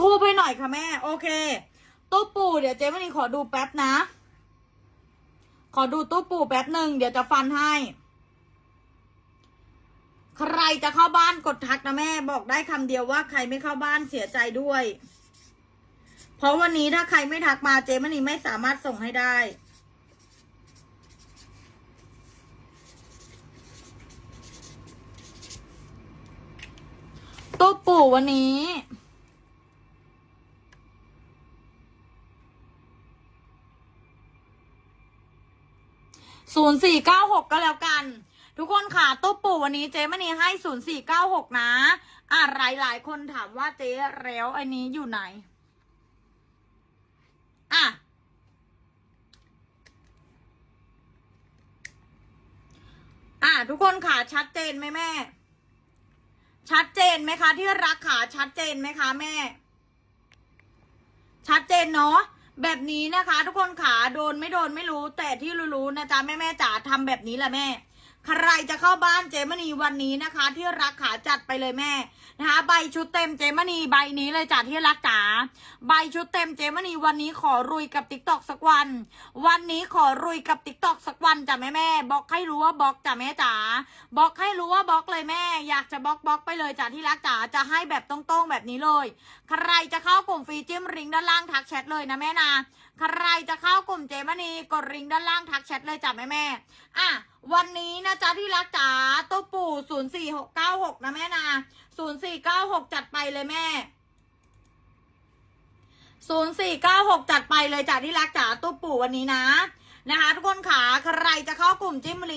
ทูบให้หน่อยค่ะแม่ โอเค ตู้ปู่เดี๋ยวเจ๊วันนี้ขอดูแป๊บนะ ขอดูตู้ปู่แป๊บหนึ่งเดี๋ยวจะฟันให้ ใครจะเข้าบ้านกดทักนะแม่ บอกได้คำเดียวว่าใครไม่เข้าบ้านเสียใจด้วย เพราะวันนี้ถ้าใครไม่ทักมาเจมันนี่ไม่สามารถส่งให้ได้ตู้ปู่วันนี้ ศูนย์สี่เก้าหกก็แล้วกัน ทุกคนค่ะตู้ปู่วันนี้เจ๊มณีให้ศูนย์สี่เก้าหกนะอะหลายหลายคนถามว่าเจ๊แล้วอันนี้อยู่ไหน อะอะทุกคนค่ะชัดเจนไหมแม่ ชัดเจนไหมคะ ที่รักขาชัดเจนไหมคะแม่ ชัดเจนเนาะ แบบนี้นะคะ ทุกคนขาโดนไม่โดนไม่รู้ แต่ที่รู้ๆนะจ๊ะแม่แม่จ๋าทำแบบนี้แหละแม่ ใครจะเข้าบ้านเจมณีวันนี้นะคะ ที่รักขาจัดไปเลยแม่นะคะ ใบชุดเต็มเจมณีใบนี้เลยจ้ะที่รักจ๋าใบชุดเต็มเจมณีวันนี้ขอรุยกับติ๊กตอกสักวัน วันนี้ขอรุยกับติ๊กตอกสักวันจ้ะแม่แม่บอกให้รู้ว่าบล็อกจ้ะแม่จ๋าบอกให้รู้ว่าบล็อกเลยแม่ อยากจะบล็อกบล็อกไปเลยจ้ะที่รักจ๋าจะให้แบบตรงๆแบบนี้เลย ใครจะเข้ากลุ่มฟรีจิ้มริงด้านล่างทักแชทเลยนะแม่นะใครจะเข้ากลุ่มเจมณีกดริงด้านล่างทักแชทเลยจ้ะแม่แม่อะ วันนี้นะจ๊ะที่รักจ๋าตู้ปู่ศูนย์สี่หกเก้าหกนะแม่นาศูนย์สี่เก้าหกจัดไปเลยแม่ศูนย์สี่เก้าหกจัดไปเลยจ้ะที่รักจ๋าตู้ปู่วันนี้นะนะคะทุกคนขาใครจะเข้ากลุ่มจิ้มลิง